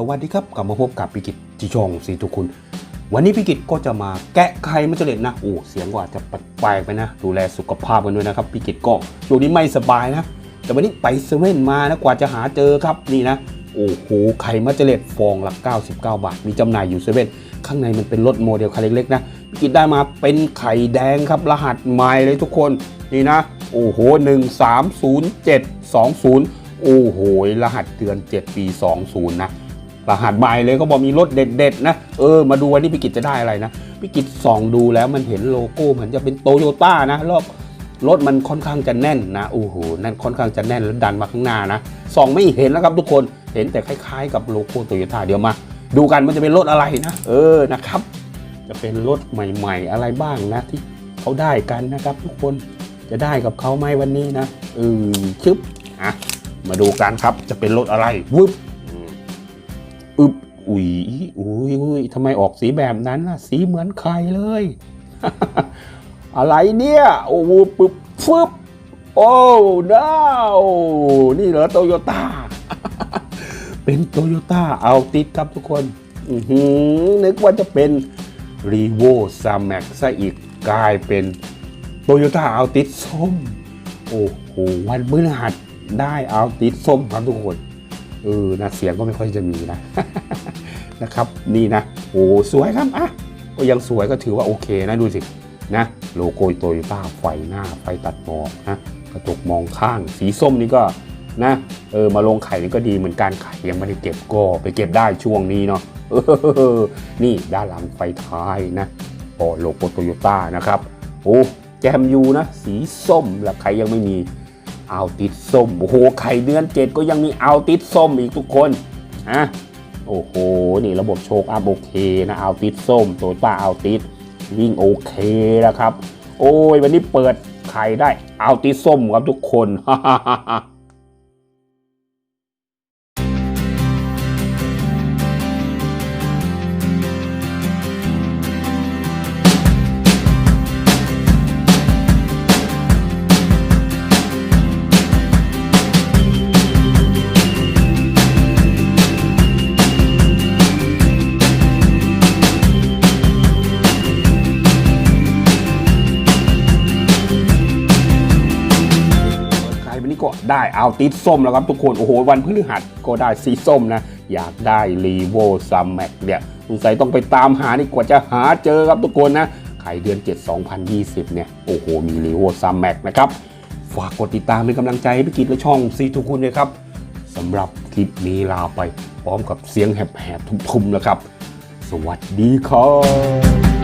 สวัสดีครับกลับมาพบกับพิกิจจิชองสีทุกคุณ วันนี้พิกิจก็จะมาแกะไข่มัจเจร็ดนะโอ้เสียงก็อาจจะแปลกไปนะ ดูแลสุขภาพกันด้วยนะครับพิกิจก็ช่วงนี้ไม่สบายนะ แต่วันนี้ไปเซเว่นมานะกว่าจะหาเจอครับนี่นะโอ้โหไข่มัจเจร็ดฟองละ 99 บาท มีจำหน่ายอยู่เซเว่นข้างในมันเป็นรถโมเดลคันเล็กๆนะพิกิจได้มาเป็นไข่แดงครับรหัสไมล์เลยทุกคนนี่นะโอ้โห130720 โอ้โหรหัสเดือน 7 ปี 20 นะ รหัสใหม่เลยก็บอกมีรถเด็ดๆนะเออมาดูวันนี้พี่กิจจะได้อะไรนะพี่กิจส่องดูแล้วมันเห็นโลโก้เหมือนจะเป็นโตโยต้านะรอบรถมันค่อนข้างจะแน่นนะโอ้โหนั่นค่อนข้างจะแน่นแล้วดันมาข้างหน้านะส่องไม่เห็นแล้วครับทุกคนเห็นแต่คล้ายๆ กับโลโก้โตโยต้าเดี๋ยวมา ดูกันมันจะเป็นรถอะไรนะ เออนะครับ จะเป็นรถใหม่ ๆ อะไรบ้างนะที่เขาได้กันนะครับ ทุกคนจะได้กับเขาไหมวันนี้นะเออชึบอะมาดูกันครับจะเป็นรถอะไรวุ้ อุ้ยอุ้ยทำไมออกสีแบบนั้นล่ะ สีเหมือนใครเลย อะไรเนี่ย โอ้โหปึ๊บฟึบโอ้ดาวนี่เหรอโตโยต้า เป็นโตโยต้าเอาติดครับทุกคนหนึกว่าจะเป็นรีโวซาแม็กซะอีกกลายเป็นโตโยต้าเอาติดส้ม โอ้โห วันพฤหัสได้เอาติดส้มครับทุกคน เออนะเสียงก็ไม่ค่อยจะมีนะ นะครับ นี่นะโอ้สวยครับอะก็ยังสวยก็ถือว่าโอเคนะดูสินะโลโก้โตโยต้าไฟหน้าไฟตัดหมอกนะกระจกมองข้าง สีส้มนี่ก็นะเออมาลงไข่นี่ก็ดีเหมือนกันไข่ยังไม่ได้เก็บก็ไปเก็บได้ช่วงนี้เนาะเออนี่ด้านหลังไฟท้ายนะโอ้โลโก้โตโยต้านะครับโอ้แจมยูนะ สีส้มแล้วใครยังไม่มีเอาติดส้มโอ้โหไข่เดือนเจ็ดก็ยังมีเอาติดส้มอีกทุกคนนะ โอ้โห นี่ระบบโชคอัพโอเคนะเอาติดส้มโตโยต้าเอาติดวิ่งโอเคนะครับ โอ้ยวันนี้เปิดไข่ได้เอาติดส้มครับทุกคนฮ่า ก็ได้เอาติดส้มแล้วครับทุกคนโอ้โหวันพฤหัสก็ได้สีส้มนะ อยากได้รีโวซัมแม็กเนี่ยสงสัยต้องไปตามหานี่กว่าจะหาเจอครับทุกคนนะไข่เดือน 7 2020 เนี่ย โอ้โห มีรีโวซัมแม็กนะครับ ฝากกดติดตามเป็นกำลังใจให้พี่กิจและช่องซีทุกคนเลยครับสำหรับคลิปนี้ลาไปพร้อมกับเสียงแหบๆ ทุ้มๆแล้วครับ สวัสดีครับ